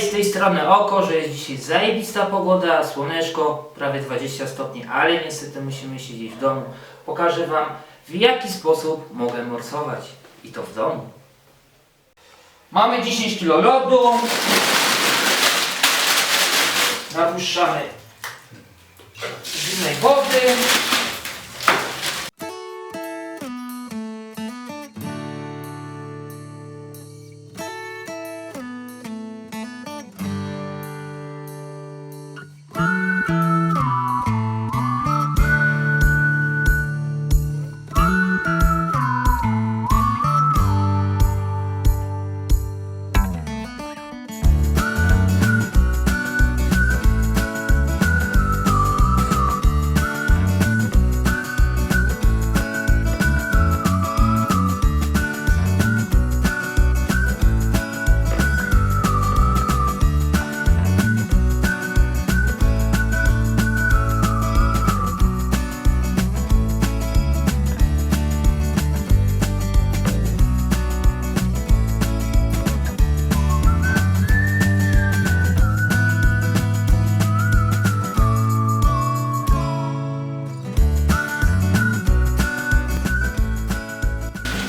Z tej strony Oko, że jest dzisiaj zajebista pogoda, słoneczko, prawie 20 stopni, ale niestety musimy siedzieć w domu. Pokażę Wam, w jaki sposób mogę morsować. I to w domu. Mamy 10 kg lodu. Napuszczamy zimnej wody.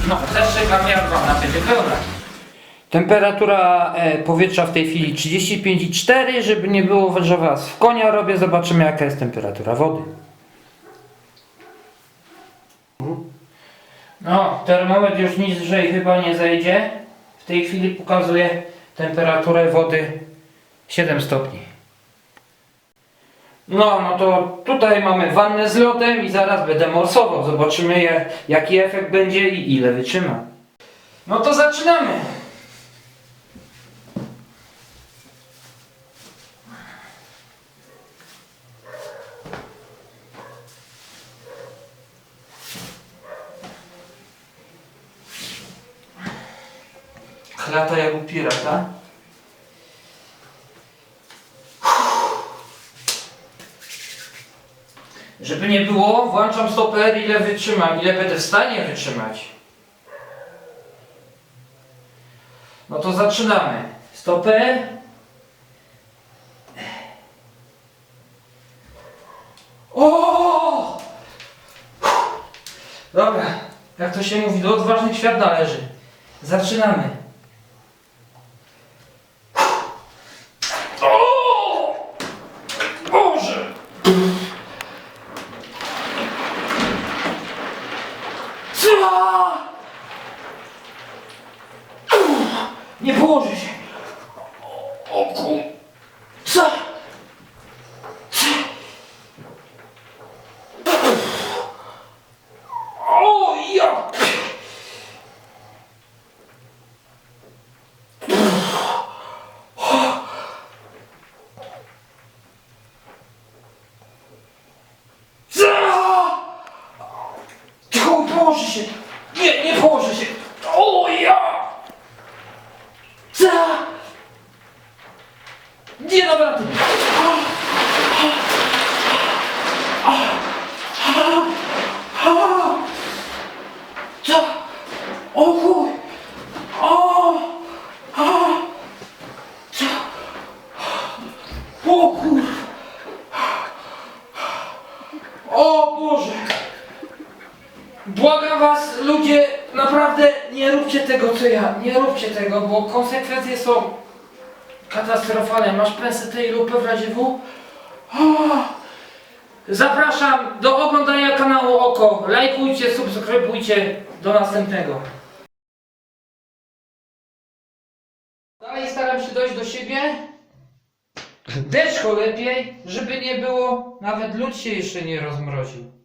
No, też czekam jak Wam na będzie pełna. Temperatura e, powietrza w tej chwili 35,4, żeby nie było, że Was w konia robię. Zobaczymy jaka jest temperatura wody. No, termometr już niżej chyba nie zejdzie. W tej chwili pokazuje temperaturę wody 7 stopni. No, no to tutaj mamy wannę z lodem i zaraz będę morsował. Zobaczymy je, jaki efekt będzie i ile wytrzyma. No to zaczynamy. Chlata jak u pirata. Żeby nie było, włączam stoper, ile wytrzymam, ile będę w stanie wytrzymać. No to zaczynamy. Stoper. O! Dobra, jak to się mówi, do odważnych świat należy. Zaczynamy. O! Boże! Co? Nie położy się. O. Co? O ja... Co? Tylko położy się. Nie, położy się. O ja! Co? Nie dam rady. Co? O chuj! O! O! Co? O kur... O Boże! Błagam was, ludzie, naprawdę nie róbcie tego co ja. Nie róbcie tego, bo konsekwencje są katastrofalne. Masz pensę i lupę w razie W? O! Zapraszam do oglądania kanału Oko. Lajkujcie, subskrybujcie. Do następnego. Dalej staram się dojść do siebie. Deszczo lepiej, żeby nie było. Nawet lód się jeszcze nie rozmroził.